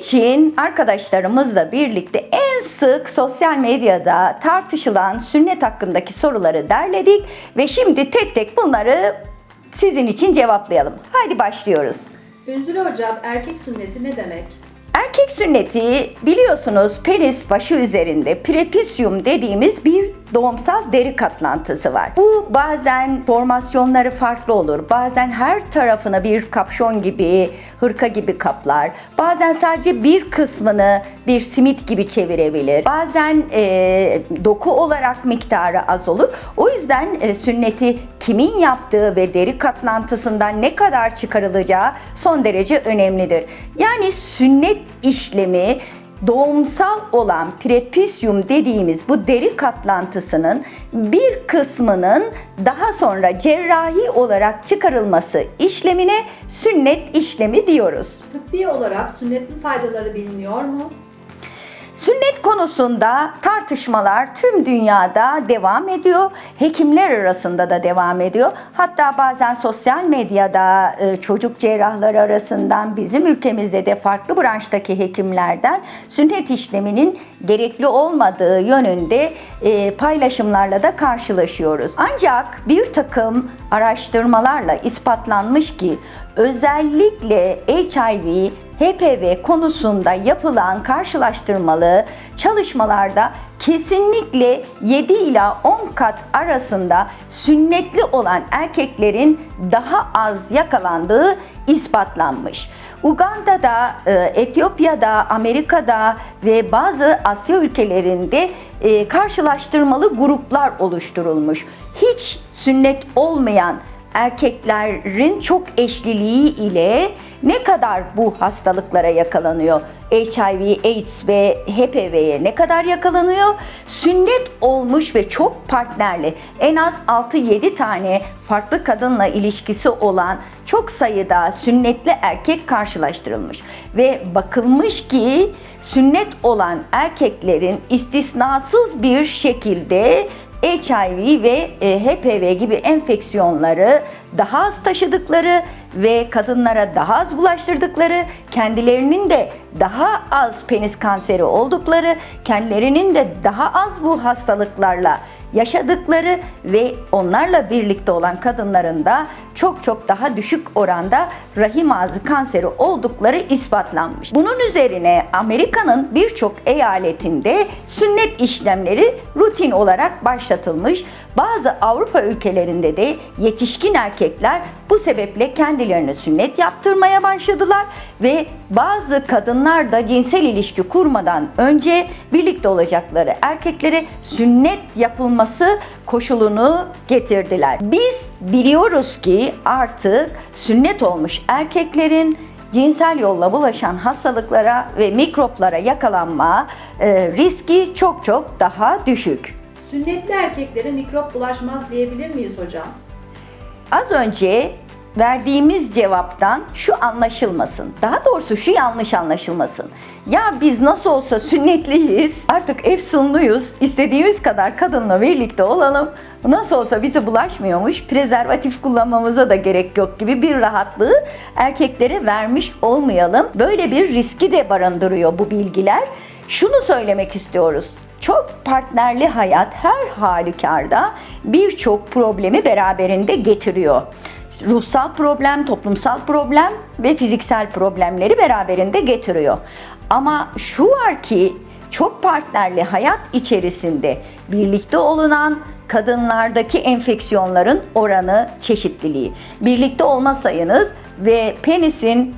için arkadaşlarımızla birlikte en sık sosyal medyada tartışılan sünnet hakkındaki soruları derledik ve şimdi tek tek bunları sizin için cevaplayalım. Haydi başlıyoruz. Ünzüle hocam erkek sünneti ne demek? Erkek sünneti biliyorsunuz penis başı üzerinde prepisyum dediğimiz bir doğumsal deri katlantısı var. Bu bazen formasyonları farklı olur. Bazen her tarafını bir kapşon gibi, hırka gibi kaplar. Bazen sadece bir kısmını bir simit gibi çevirebilir. Bazen e, doku olarak miktarı az olur. O yüzden e, sünneti kimin yaptığı ve deri katlantısından ne kadar çıkarılacağı son derece önemlidir. Yani sünnet işlemi doğumsal olan prepisyum dediğimiz bu deri katlantısının bir kısmının daha sonra cerrahi olarak çıkarılması işlemine sünnet işlemi diyoruz. Tıbbi olarak sünnetin faydaları biliniyor mu? Sünnet konusunda tartışmalar tüm dünyada devam ediyor. Hekimler arasında da devam ediyor. Hatta bazen sosyal medyada e, çocuk cerrahları arasından bizim ülkemizde de farklı branştaki hekimlerden sünnet işleminin gerekli olmadığı yönünde e, paylaşımlarla da karşılaşıyoruz. Ancak bir takım araştırmalarla ispatlanmış ki özellikle HIV HPV konusunda yapılan karşılaştırmalı çalışmalarda kesinlikle 7 ila 10 kat arasında sünnetli olan erkeklerin daha az yakalandığı ispatlanmış. Uganda'da, e, Etiyopya'da, Amerika'da ve bazı Asya ülkelerinde e, karşılaştırmalı gruplar oluşturulmuş. Hiç sünnet olmayan erkeklerin çok eşliliği ile ne kadar bu hastalıklara yakalanıyor? HIV, AIDS ve HPV'ye ne kadar yakalanıyor? Sünnet olmuş ve çok partnerli en az 6-7 tane farklı kadınla ilişkisi olan çok sayıda sünnetli erkek karşılaştırılmış ve bakılmış ki sünnet olan erkeklerin istisnasız bir şekilde HIV ve e, HPV gibi enfeksiyonları daha az taşıdıkları ve kadınlara daha az bulaştırdıkları, kendilerinin de daha az penis kanseri oldukları, kendilerinin de daha az bu hastalıklarla yaşadıkları ve onlarla birlikte olan kadınların da çok çok daha düşük oranda rahim ağzı kanseri oldukları ispatlanmış. Bunun üzerine Amerika'nın birçok eyaletinde sünnet işlemleri rutin olarak başlatılmış. Bazı Avrupa ülkelerinde de yetişkin erkekler bu sebeple kendilerine sünnet yaptırmaya başladılar ve bazı kadınlar da cinsel ilişki kurmadan önce birlikte olacakları erkeklere sünnet yapılması koşulunu getirdiler. Biz biliyoruz ki artık sünnet olmuş erkeklerin cinsel yolla bulaşan hastalıklara ve mikroplara yakalanma e, riski çok çok daha düşük. Sünnetli erkeklere mikrop bulaşmaz diyebilir miyiz hocam? Az önce verdiğimiz cevaptan şu anlaşılmasın. Daha doğrusu şu yanlış anlaşılmasın. Ya biz nasıl olsa sünnetliyiz, artık efsunluyuz, istediğimiz kadar kadınla birlikte olalım. Nasıl olsa bize bulaşmıyormuş, prezervatif kullanmamıza da gerek yok gibi bir rahatlığı erkeklere vermiş olmayalım. Böyle bir riski de barındırıyor bu bilgiler. Şunu söylemek istiyoruz. Çok partnerli hayat her halükarda birçok problemi beraberinde getiriyor. Ruhsal problem, toplumsal problem ve fiziksel problemleri beraberinde getiriyor. Ama şu var ki çok partnerli hayat içerisinde birlikte olunan kadınlardaki enfeksiyonların oranı çeşitliliği. Birlikte olma sayınız ve penisin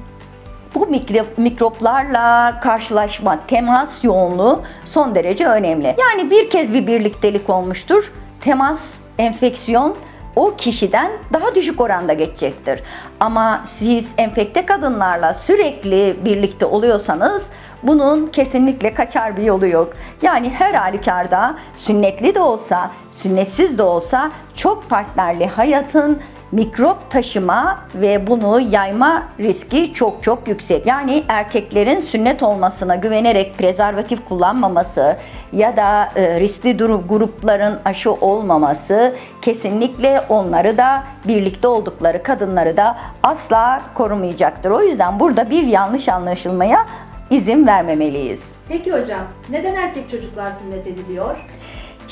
bu mikrop, mikroplarla karşılaşma, temas yoğunluğu son derece önemli. Yani bir kez bir birliktelik olmuştur. Temas, enfeksiyon o kişiden daha düşük oranda geçecektir. Ama siz enfekte kadınlarla sürekli birlikte oluyorsanız bunun kesinlikle kaçar bir yolu yok. Yani her halükarda sünnetli de olsa, sünnetsiz de olsa çok partnerli hayatın mikrop taşıma ve bunu yayma riski çok çok yüksek. Yani erkeklerin sünnet olmasına güvenerek prezervatif kullanmaması ya da e, riskli grupların aşı olmaması kesinlikle onları da birlikte oldukları kadınları da asla korumayacaktır. O yüzden burada bir yanlış anlaşılmaya izin vermemeliyiz. Peki hocam, neden erkek çocuklar sünnet ediliyor?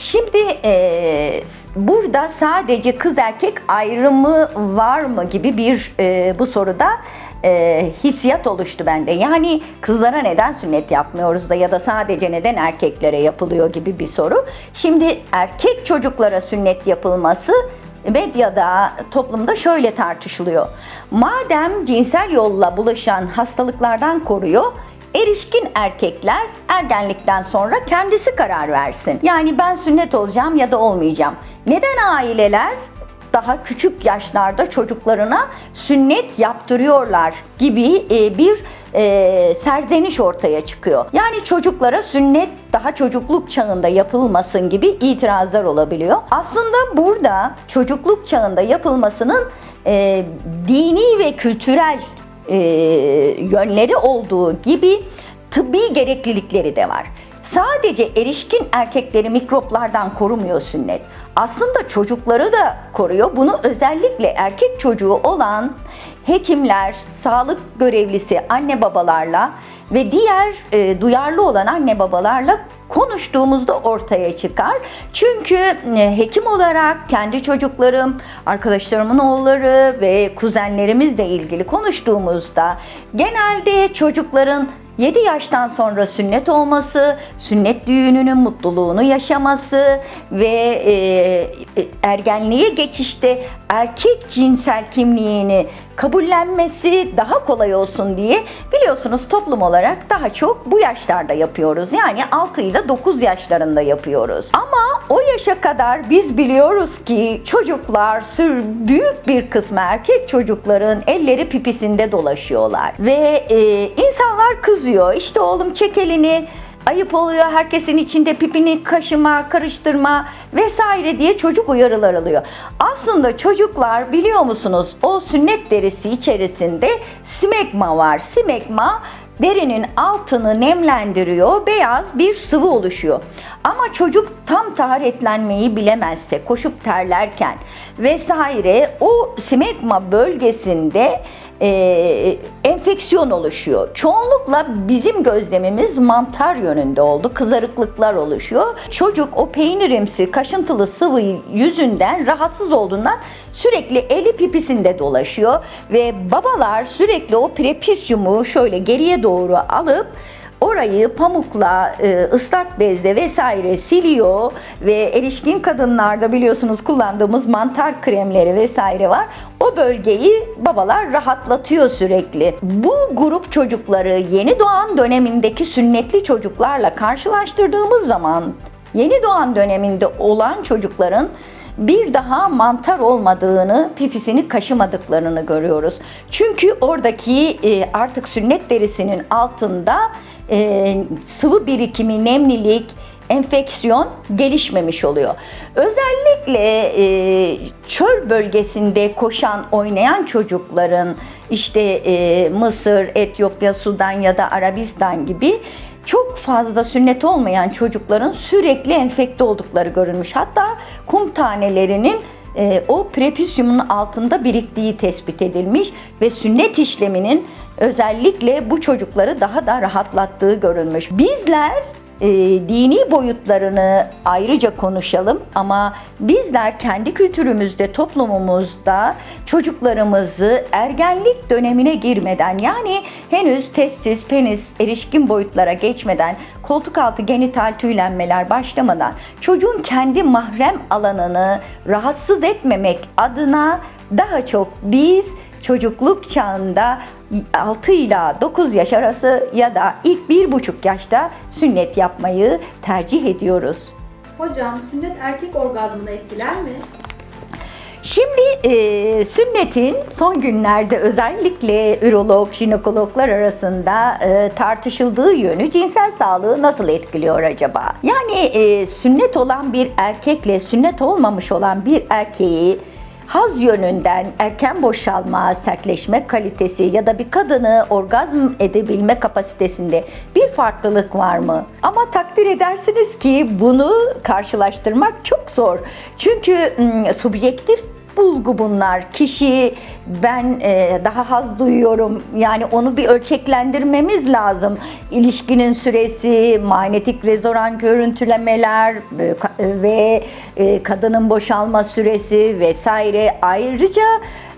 Şimdi e, burada sadece kız erkek ayrımı var mı gibi bir e, bu soruda e, hissiyat oluştu bende. Yani kızlara neden sünnet yapmıyoruz da ya da sadece neden erkeklere yapılıyor gibi bir soru. Şimdi erkek çocuklara sünnet yapılması medyada, toplumda şöyle tartışılıyor. Madem cinsel yolla bulaşan hastalıklardan koruyor, Erişkin erkekler ergenlikten sonra kendisi karar versin. Yani ben sünnet olacağım ya da olmayacağım. Neden aileler daha küçük yaşlarda çocuklarına sünnet yaptırıyorlar gibi e, bir e, serzeniş ortaya çıkıyor. Yani çocuklara sünnet daha çocukluk çağında yapılmasın gibi itirazlar olabiliyor. Aslında burada çocukluk çağında yapılmasının e, dini ve kültürel e, yönleri olduğu gibi tıbbi gereklilikleri de var. Sadece erişkin erkekleri mikroplardan korumuyor sünnet. Aslında çocukları da koruyor. Bunu özellikle erkek çocuğu olan hekimler, sağlık görevlisi anne babalarla ve diğer e, duyarlı olan anne babalarla konuştuğumuzda ortaya çıkar. Çünkü e, hekim olarak kendi çocuklarım, arkadaşlarımın oğulları ve kuzenlerimizle ilgili konuştuğumuzda genelde çocukların 7 yaştan sonra sünnet olması, sünnet düğününün mutluluğunu yaşaması ve e, e, ergenliğe geçişte erkek cinsel kimliğini kabullenmesi daha kolay olsun diye biliyorsunuz toplum olarak daha çok bu yaşlarda yapıyoruz. Yani 6 ile 9 yaşlarında yapıyoruz. Ama o yaşa kadar biz biliyoruz ki çocuklar sür büyük bir kısmı erkek çocukların elleri pipisinde dolaşıyorlar ve e, insanlar kızıyor. İşte oğlum çek elini ayıp oluyor herkesin içinde pipini kaşıma, karıştırma vesaire diye çocuk uyarılar alıyor. Aslında çocuklar biliyor musunuz o sünnet derisi içerisinde simekma var. Simekma derinin altını nemlendiriyor, beyaz bir sıvı oluşuyor. Ama çocuk tam taharetlenmeyi bilemezse, koşup terlerken vesaire o simekma bölgesinde e, enfeksiyon oluşuyor. Çoğunlukla bizim gözlemimiz mantar yönünde oldu. Kızarıklıklar oluşuyor. Çocuk o peynirimsi kaşıntılı sıvı yüzünden rahatsız olduğundan sürekli eli pipisinde dolaşıyor ve babalar sürekli o prepisyumu şöyle geriye doğru alıp Orayı pamukla, e, ıslak bezle vesaire siliyor ve erişkin kadınlarda biliyorsunuz kullandığımız mantar kremleri vesaire var. O bölgeyi babalar rahatlatıyor sürekli. Bu grup çocukları yeni doğan dönemindeki sünnetli çocuklarla karşılaştırdığımız zaman yeni doğan döneminde olan çocukların bir daha mantar olmadığını, pipisini kaşımadıklarını görüyoruz. Çünkü oradaki e, artık sünnet derisinin altında e, sıvı birikimi, nemlilik, enfeksiyon gelişmemiş oluyor. Özellikle e, çöl bölgesinde koşan, oynayan çocukların işte Mısır, Etiyopya, Sudan ya da Arabistan gibi çok fazla sünnet olmayan çocukların sürekli enfekte oldukları görülmüş. Hatta kum tanelerinin e, o prepisyumun altında biriktiği tespit edilmiş ve sünnet işleminin özellikle bu çocukları daha da rahatlattığı görülmüş. Bizler e, dini boyutlarını ayrıca konuşalım ama bizler kendi kültürümüzde, toplumumuzda çocuklarımızı ergenlik dönemine girmeden yani henüz testis, penis, erişkin boyutlara geçmeden, koltuk altı genital tüylenmeler başlamadan çocuğun kendi mahrem alanını rahatsız etmemek adına daha çok biz çocukluk çağında 6 ila 9 yaş arası ya da ilk 1,5 yaşta sünnet yapmayı tercih ediyoruz. Hocam, sünnet erkek orgazmını etkiler mi? Şimdi e, sünnetin son günlerde özellikle ürolog, jinekologlar arasında e, tartışıldığı yönü cinsel sağlığı nasıl etkiliyor acaba? Yani e, sünnet olan bir erkekle sünnet olmamış olan bir erkeği haz yönünden erken boşalma, sertleşme kalitesi ya da bir kadını orgazm edebilme kapasitesinde bir farklılık var mı? Ama takdir edersiniz ki bunu karşılaştırmak çok zor. Çünkü subjektif bulgu bunlar. Kişi ben e, daha haz duyuyorum. Yani onu bir ölçeklendirmemiz lazım. İlişkinin süresi, manyetik rezonans görüntülemeler e, ka- ve e, kadının boşalma süresi vesaire. Ayrıca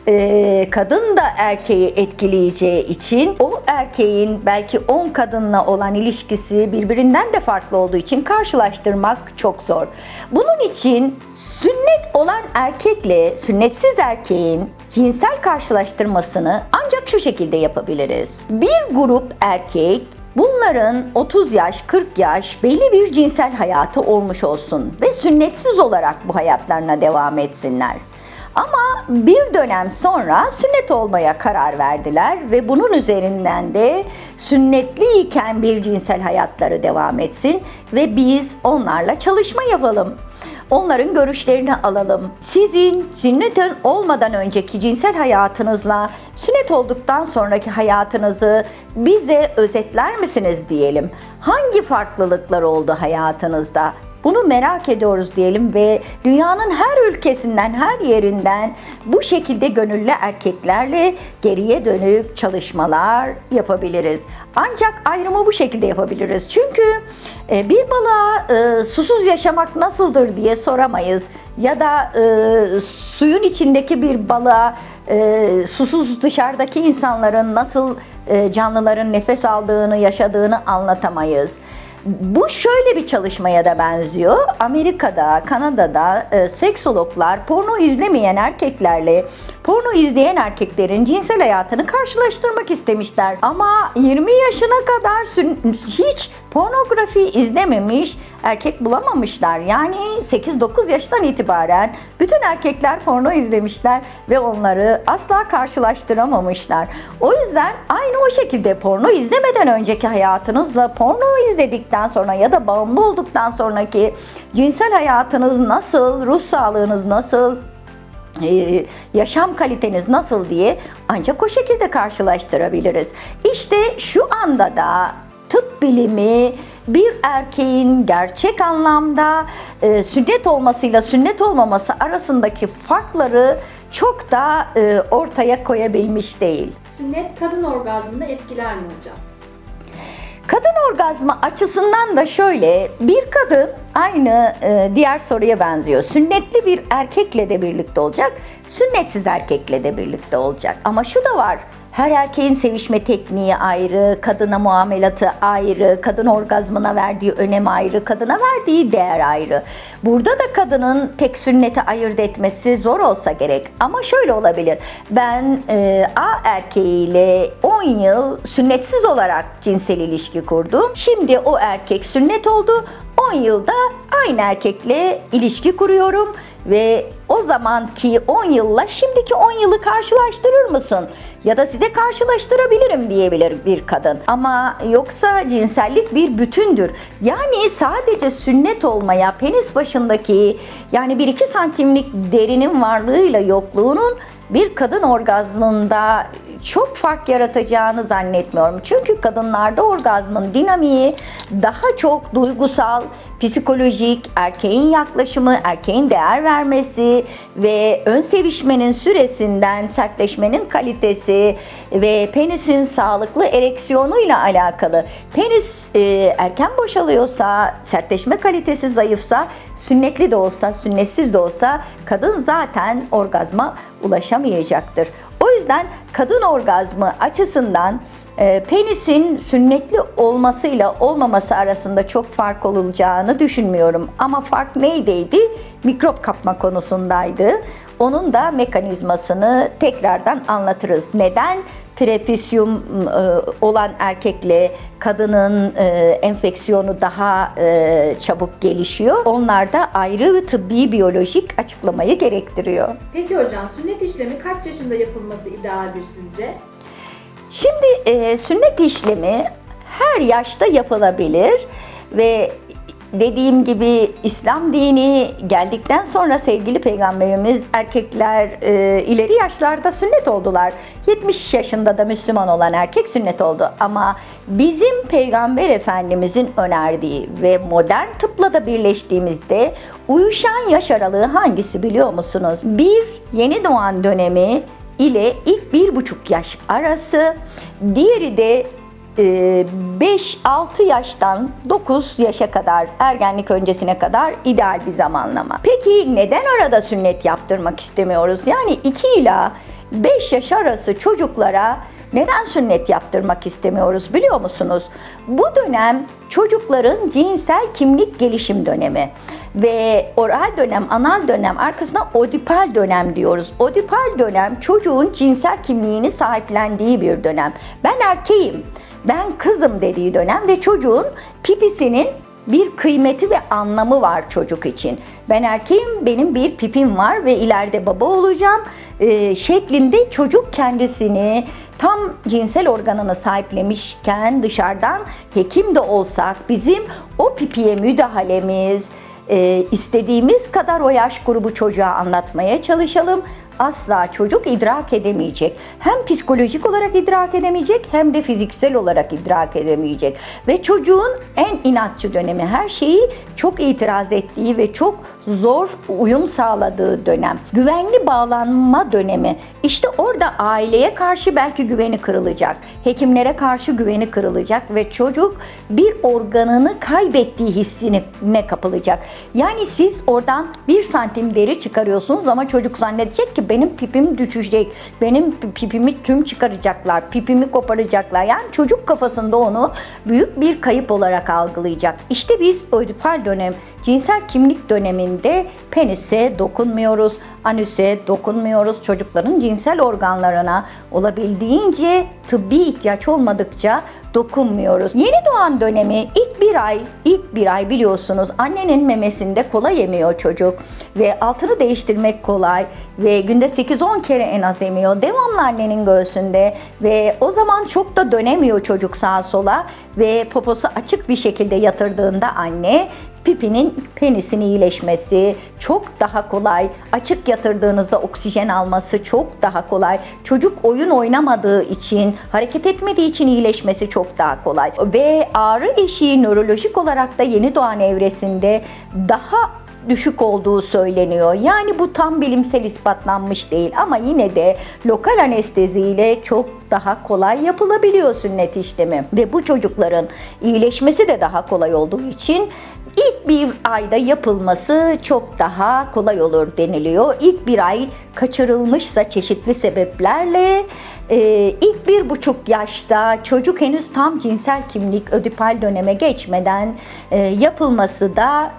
e, kadın da erkeği etkileyeceği için o erkeğin belki 10 kadınla olan ilişkisi birbirinden de farklı olduğu için karşılaştırmak çok zor. Bunun için sünnet olan erkekle sünnetsiz erkeğin cinsel karşılaştırmasını ancak şu şekilde yapabiliriz. Bir grup erkek Bunların 30 yaş, 40 yaş belli bir cinsel hayatı olmuş olsun ve sünnetsiz olarak bu hayatlarına devam etsinler. Ama bir dönem sonra sünnet olmaya karar verdiler ve bunun üzerinden de sünnetliyken bir cinsel hayatları devam etsin ve biz onlarla çalışma yapalım. Onların görüşlerini alalım. Sizin sünnet olmadan önceki cinsel hayatınızla sünnet olduktan sonraki hayatınızı bize özetler misiniz diyelim. Hangi farklılıklar oldu hayatınızda? Bunu merak ediyoruz diyelim ve dünyanın her ülkesinden, her yerinden bu şekilde gönüllü erkeklerle geriye dönük çalışmalar yapabiliriz. Ancak ayrımı bu şekilde yapabiliriz. Çünkü e, bir balığa e, susuz yaşamak nasıldır diye soramayız. Ya da e, suyun içindeki bir balığa e, susuz dışarıdaki insanların nasıl e, canlıların nefes aldığını, yaşadığını anlatamayız. Bu şöyle bir çalışmaya da benziyor. Amerika'da, Kanada'da e, seksologlar porno izlemeyen erkeklerle porno izleyen erkeklerin cinsel hayatını karşılaştırmak istemişler. Ama 20 yaşına kadar hiç pornografi izlememiş erkek bulamamışlar. Yani 8-9 yaştan itibaren bütün erkekler porno izlemişler ve onları asla karşılaştıramamışlar. O yüzden aynı o şekilde porno izlemeden önceki hayatınızla porno izledikten sonra ya da bağımlı olduktan sonraki cinsel hayatınız nasıl, ruh sağlığınız nasıl, ee, yaşam kaliteniz nasıl diye ancak o şekilde karşılaştırabiliriz. İşte şu anda da tıp bilimi bir erkeğin gerçek anlamda e, sünnet olmasıyla sünnet olmaması arasındaki farkları çok da e, ortaya koyabilmiş değil. Sünnet kadın orgazmını etkiler mi hocam? Kadın orgazmı açısından da şöyle bir kadın aynı e, diğer soruya benziyor. Sünnetli bir erkekle de birlikte olacak, sünnetsiz erkekle de birlikte olacak. Ama şu da var. Her erkeğin sevişme tekniği ayrı, kadına muamelatı ayrı, kadın orgazmına verdiği önem ayrı, kadına verdiği değer ayrı. Burada da kadının tek sünneti ayırt etmesi zor olsa gerek. Ama şöyle olabilir. Ben e, A erkeğiyle 10 yıl sünnetsiz olarak cinsel ilişki kurdum. Şimdi o erkek sünnet oldu. 10 yılda aynı erkekle ilişki kuruyorum ve o zamanki 10 yılla şimdiki 10 yılı karşılaştırır mısın? Ya da size karşılaştırabilirim diyebilir bir kadın. Ama yoksa cinsellik bir bütündür. Yani sadece sünnet olmaya penis başındaki yani 1-2 santimlik derinin varlığıyla yokluğunun bir kadın orgazmında çok fark yaratacağını zannetmiyorum. Çünkü kadınlarda orgazmın dinamiği daha çok duygusal, psikolojik, erkeğin yaklaşımı, erkeğin değer vermesi ve ön sevişmenin süresinden sertleşmenin kalitesi ve penisin sağlıklı ereksiyonuyla alakalı. Penis e, erken boşalıyorsa, sertleşme kalitesi zayıfsa, sünnetli de olsa, sünnetsiz de olsa kadın zaten orgazma ulaşamayacaktır. O yüzden kadın orgazmı açısından penisin sünnetli olmasıyla olmaması arasında çok fark olacağını düşünmüyorum. Ama fark neydiydi? Mikrop kapma konusundaydı. Onun da mekanizmasını tekrardan anlatırız. Neden? Prepisyum e, olan erkekle kadının e, enfeksiyonu daha e, çabuk gelişiyor. Onlar da ayrı tıbbi biyolojik açıklamayı gerektiriyor. Peki hocam sünnet işlemi kaç yaşında yapılması idealdir sizce? Şimdi e, sünnet işlemi her yaşta yapılabilir ve dediğim gibi İslam dini geldikten sonra sevgili peygamberimiz erkekler e, ileri yaşlarda sünnet oldular. 70 yaşında da Müslüman olan erkek sünnet oldu. Ama bizim peygamber efendimizin önerdiği ve modern tıpla da birleştiğimizde uyuşan yaş aralığı hangisi biliyor musunuz? Bir yeni doğan dönemi ile ilk bir buçuk yaş arası, diğeri de 5-6 yaştan 9 yaşa kadar ergenlik öncesine kadar ideal bir zamanlama. Peki neden arada sünnet yaptırmak istemiyoruz? Yani 2 ila 5 yaş arası çocuklara neden sünnet yaptırmak istemiyoruz biliyor musunuz? Bu dönem çocukların cinsel kimlik gelişim dönemi ve oral dönem, anal dönem arkasına odipal dönem diyoruz. Odipal dönem çocuğun cinsel kimliğini sahiplendiği bir dönem. Ben erkeğim, ben kızım dediği dönem ve çocuğun pipisinin bir kıymeti ve anlamı var çocuk için. Ben erkeğim, benim bir pipim var ve ileride baba olacağım e, şeklinde çocuk kendisini tam cinsel organını sahiplemişken dışarıdan hekim de olsak bizim o pipiye müdahalemiz, e, istediğimiz kadar o yaş grubu çocuğa anlatmaya çalışalım. Asla çocuk idrak edemeyecek. Hem psikolojik olarak idrak edemeyecek hem de fiziksel olarak idrak edemeyecek. Ve çocuğun en inatçı dönemi her şeyi çok itiraz ettiği ve çok zor uyum sağladığı dönem. Güvenli bağlanma dönemi. İşte orada aileye karşı belki güveni kırılacak. Hekimlere karşı güveni kırılacak ve çocuk bir organını kaybettiği hissine ne kapılacak. Yani siz oradan bir santim deri çıkarıyorsunuz ama çocuk zannedecek ki benim pipim düşecek. Benim pipimi tüm çıkaracaklar. Pipimi koparacaklar. Yani çocuk kafasında onu büyük bir kayıp olarak algılayacak. İşte biz ödipal dönem, cinsel kimlik döneminde penise dokunmuyoruz, anüse dokunmuyoruz. Çocukların cinsel organlarına olabildiğince tıbbi ihtiyaç olmadıkça dokunmuyoruz. Yeni doğan dönemi ilk bir ay, ilk bir ay biliyorsunuz annenin memesinde kola yemiyor çocuk ve altını değiştirmek kolay ve günde 8-10 kere en az emiyor. Devamlı annenin göğsünde ve o zaman çok da dönemiyor çocuk sağa sola ve poposu açık bir şekilde yatırdığında anne pipinin penisinin iyileşmesi çok daha kolay. Açık yatırdığınızda oksijen alması çok daha kolay. Çocuk oyun oynamadığı için, hareket etmediği için iyileşmesi çok daha kolay. Ve ağrı eşiği nörolojik olarak da yeni doğan evresinde daha düşük olduğu söyleniyor. Yani bu tam bilimsel ispatlanmış değil ama yine de lokal anestezi ile çok daha kolay yapılabiliyor sünnet işlemi. Ve bu çocukların iyileşmesi de daha kolay olduğu için ilk bir ayda yapılması çok daha kolay olur deniliyor. İlk bir ay kaçırılmışsa çeşitli sebeplerle e, ilk bir buçuk yaşta çocuk henüz tam cinsel kimlik ödipal döneme geçmeden e, yapılması da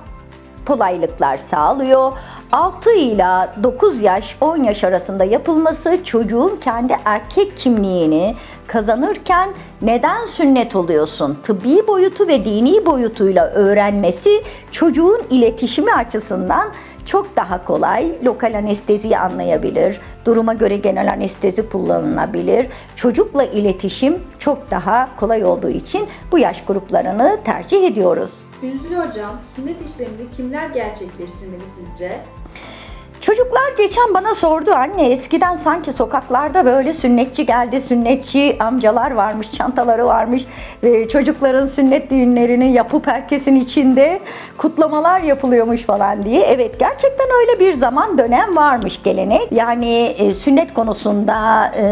kolaylıklar sağlıyor. 6 ila 9 yaş 10 yaş arasında yapılması çocuğun kendi erkek kimliğini kazanırken neden sünnet oluyorsun? Tıbbi boyutu ve dini boyutuyla öğrenmesi çocuğun iletişimi açısından çok daha kolay. Lokal anesteziyi anlayabilir. Duruma göre genel anestezi kullanılabilir. Çocukla iletişim çok daha kolay olduğu için bu yaş gruplarını tercih ediyoruz. Bülbül Hocam, sünnet işlemini kimler gerçekleştirmeli sizce? Çocuklar geçen bana sordu anne eskiden sanki sokaklarda böyle sünnetçi geldi, sünnetçi amcalar varmış, çantaları varmış ve çocukların sünnet düğünlerini yapıp herkesin içinde kutlamalar yapılıyormuş falan diye. Evet gerçekten öyle bir zaman dönem varmış gelenek. Yani e, sünnet konusunda e,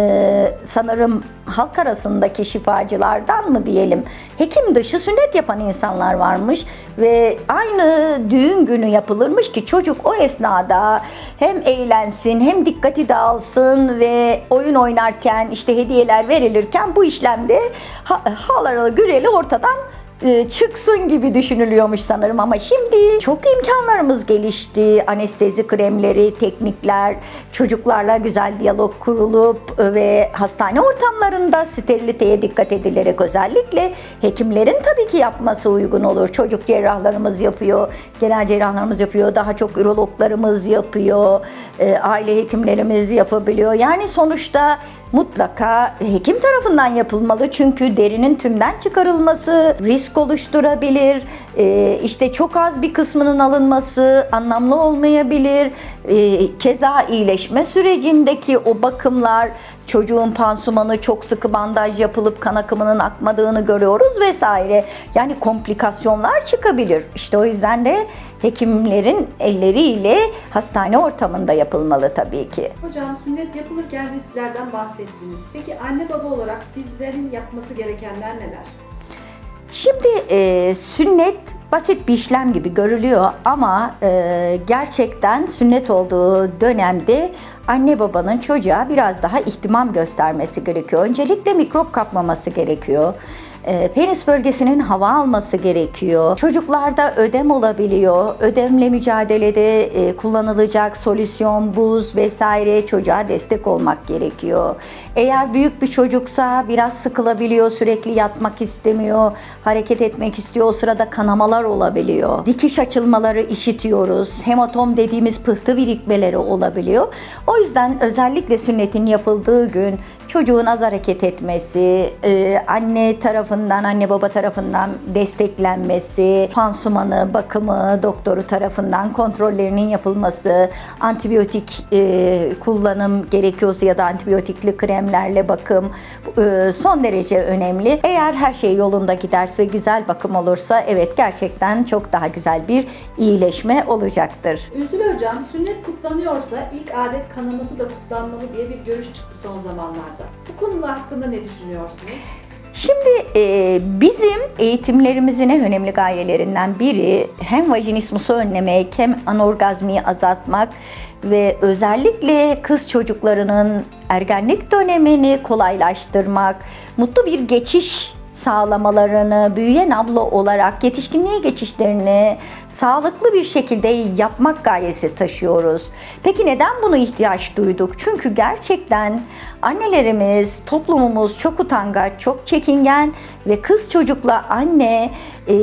sanırım halk arasındaki şifacılardan mı diyelim hekim dışı sünnet yapan insanlar varmış ve aynı düğün günü yapılırmış ki çocuk o esnada hem eğlensin hem dikkati dağılsın ve oyun oynarken işte hediyeler verilirken bu işlemde ha- halalı güreli ortadan e, çıksın gibi düşünülüyormuş sanırım ama şimdi çok imkanlarımız gelişti. Anestezi kremleri, teknikler, çocuklarla güzel diyalog kurulup e, ve hastane ortamlarında steriliteye dikkat edilerek özellikle hekimlerin tabii ki yapması uygun olur. Çocuk cerrahlarımız yapıyor, genel cerrahlarımız yapıyor, daha çok ürologlarımız yapıyor, e, aile hekimlerimiz yapabiliyor. Yani sonuçta mutlaka hekim tarafından yapılmalı. Çünkü derinin tümden çıkarılması risk oluşturabilir. Ee, işte çok az bir kısmının alınması anlamlı olmayabilir. Ee, keza iyileşme sürecindeki o bakımlar çocuğun pansumanı çok sıkı bandaj yapılıp kan akımının akmadığını görüyoruz vesaire. Yani komplikasyonlar çıkabilir. İşte o yüzden de hekimlerin elleriyle hastane ortamında yapılmalı tabii ki. Hocam sünnet yapılırken risklerden bahsettiniz. Peki anne baba olarak bizlerin yapması gerekenler neler? Şimdi e, sünnet basit bir işlem gibi görülüyor ama e, gerçekten sünnet olduğu dönemde anne babanın çocuğa biraz daha ihtimam göstermesi gerekiyor. Öncelikle mikrop kapmaması gerekiyor. E, penis bölgesinin hava alması gerekiyor. Çocuklarda ödem olabiliyor. Ödemle mücadelede e, kullanılacak solüsyon, buz vesaire çocuğa destek olmak gerekiyor. Eğer büyük bir çocuksa biraz sıkılabiliyor, sürekli yatmak istemiyor, hareket etmek istiyor. O sırada kanamalar olabiliyor. Dikiş açılmaları işitiyoruz. Hematom dediğimiz pıhtı birikmeleri olabiliyor. O yüzden özellikle sünnetin yapıldığı gün çocuğun az hareket etmesi, e, anne tarafından, anne baba tarafından desteklenmesi, pansumanı, bakımı, doktoru tarafından kontrollerinin yapılması, antibiyotik e, kullanım gerekiyorsa ya da antibiyotikli kremlerle bakım e, son derece önemli. Eğer her şey yolunda giderse ve güzel bakım olursa evet gerçekten çok daha güzel bir iyileşme olacaktır. Üzül hocam sünnet kutlanıyorsa ilk adet kanaması da kutlanmalı diye bir görüş çıktı son zamanlarda. Bu konular hakkında ne düşünüyorsunuz? Şimdi e, bizim eğitimlerimizin en önemli gayelerinden biri hem vajinismusu önlemek hem anorgazmiyi azaltmak ve özellikle kız çocuklarının ergenlik dönemini kolaylaştırmak, mutlu bir geçiş sağlamalarını, büyüyen abla olarak yetişkinliğe geçişlerini sağlıklı bir şekilde yapmak gayesi taşıyoruz. Peki neden bunu ihtiyaç duyduk? Çünkü gerçekten annelerimiz, toplumumuz çok utangaç, çok çekingen ve kız çocukla anne e,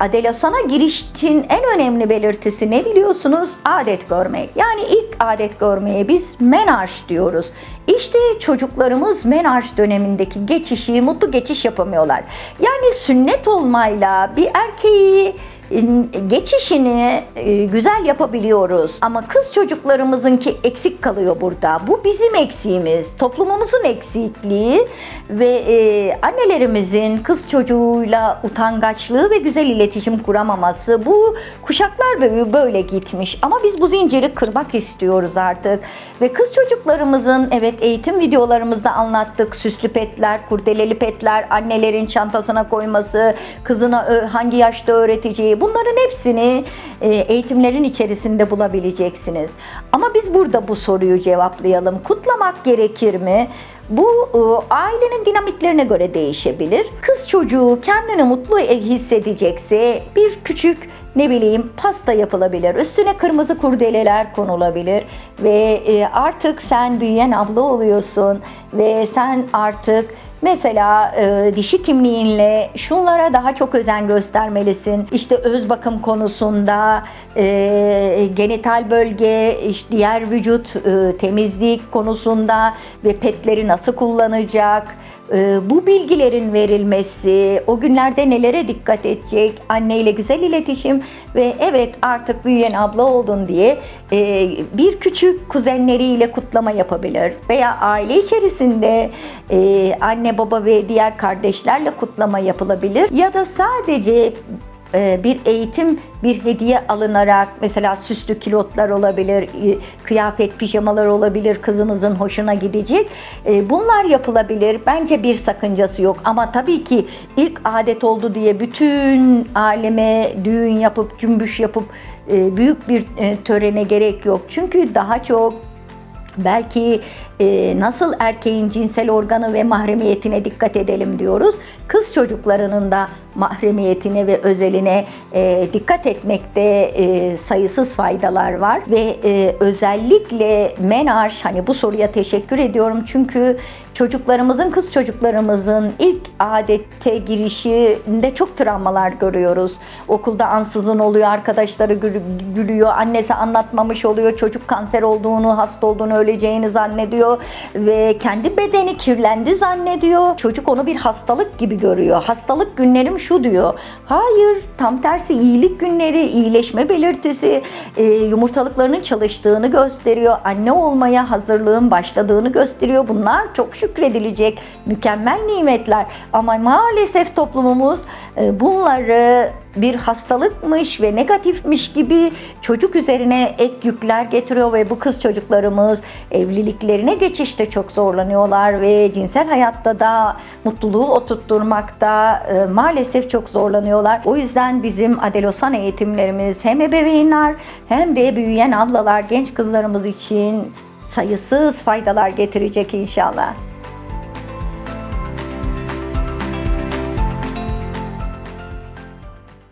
adelosana girişin en önemli belirtisi ne biliyorsunuz? Adet görmek. Yani ilk adet görmeye biz menarş diyoruz. İşte çocuklarımız menarş dönemindeki geçişi, mutlu geçiş yapamıyorlar. Yani sünnet olmayla bir erkeği geçişini e, güzel yapabiliyoruz. Ama kız çocuklarımızınki eksik kalıyor burada. Bu bizim eksiğimiz, toplumumuzun eksikliği ve e, annelerimizin kız çocuğuyla utangaçlığı ve güzel iletişim kuramaması. Bu kuşaklar böyle, gitmiş. Ama biz bu zinciri kırmak istiyoruz artık. Ve kız çocuklarımızın evet eğitim videolarımızda anlattık. Süslü petler, kurdeleli petler, annelerin çantasına koyması, kızına hangi yaşta öğreteceği bunların hepsini e, eğitimlerin içerisinde bulabileceksiniz. Ama biz burada bu soruyu cevaplayalım. Kutlamak gerekir mi? Bu e, ailenin dinamiklerine göre değişebilir. Kız çocuğu kendini mutlu hissedecekse bir küçük ne bileyim pasta yapılabilir. Üstüne kırmızı kurdeleler konulabilir ve e, artık sen büyüyen abla oluyorsun ve sen artık Mesela e, dişi kimliğinle şunlara daha çok özen göstermelisin. İşte öz bakım konusunda, e, genital bölge, işte diğer vücut e, temizlik konusunda ve petleri nasıl kullanacak, bu bilgilerin verilmesi, o günlerde nelere dikkat edecek, anneyle güzel iletişim ve evet artık büyüyen abla oldun diye e, bir küçük kuzenleriyle kutlama yapabilir veya aile içerisinde e, anne baba ve diğer kardeşlerle kutlama yapılabilir ya da sadece bir eğitim, bir hediye alınarak mesela süslü kilotlar olabilir, e, kıyafet, pijamalar olabilir kızımızın hoşuna gidecek. E, Bunlar yapılabilir. Bence bir sakıncası yok. Ama tabii ki ilk adet oldu diye bütün aleme düğün yapıp, cümbüş yapıp e, büyük bir e, törene gerek yok. Çünkü daha çok Belki e, nasıl erkeğin cinsel organı ve mahremiyetine dikkat edelim diyoruz. Kız çocuklarının da mahremiyetine ve özeline e, dikkat etmekte e, sayısız faydalar var ve e, özellikle menarş hani bu soruya teşekkür ediyorum çünkü çocuklarımızın kız çocuklarımızın ilk adette girişinde çok travmalar görüyoruz. Okulda ansızın oluyor, arkadaşları gül- gülüyor, annesi anlatmamış oluyor, çocuk kanser olduğunu, hasta olduğunu, öleceğini zannediyor ve kendi bedeni kirlendi zannediyor. Çocuk onu bir hastalık gibi görüyor. Hastalık günlerim şu diyor. Hayır, tam tersi iyilik günleri, iyileşme belirtisi, e, yumurtalıklarının çalıştığını gösteriyor. Anne olmaya hazırlığın başladığını gösteriyor. Bunlar çok şükredilecek mükemmel nimetler. Ama maalesef toplumumuz e, bunları bir hastalıkmış ve negatifmiş gibi çocuk üzerine ek yükler getiriyor ve bu kız çocuklarımız evliliklerine geçişte çok zorlanıyorlar ve cinsel hayatta da mutluluğu oturtturmakta e, maalesef çok zorlanıyorlar. O yüzden bizim Adelosan eğitimlerimiz hem ebeveynler hem de büyüyen ablalar genç kızlarımız için sayısız faydalar getirecek inşallah.